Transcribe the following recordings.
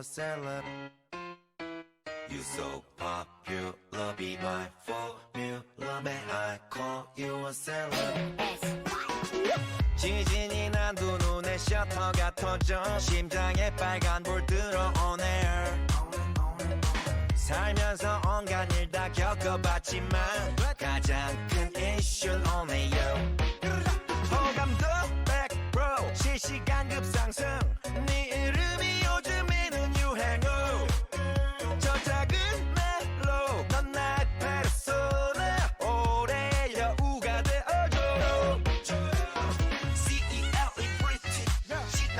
a celeb. You so popular, be my formula. May I call you a celeb? 지진이 난 두 눈에 셔터가 터져 심장에 빨간 불 들어오네 살면서 온갖 일 다 겪어봤지만 가장 큰 이슈는 only you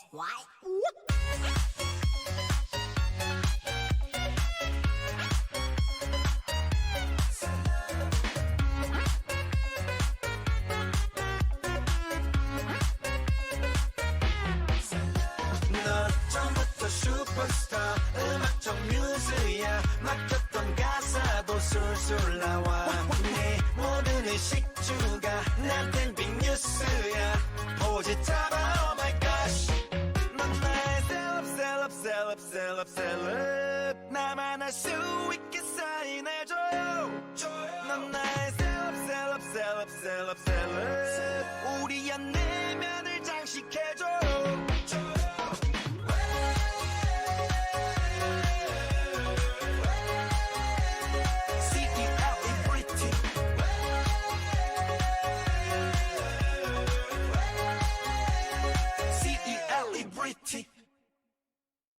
P-S-Y. 넌 처음부터 슈퍼스타 음악적 뮤즈야 맡겼던 가사도 술술 나와 네 모든 의식 셀럽 셀럽 우리의 내면을 장식해.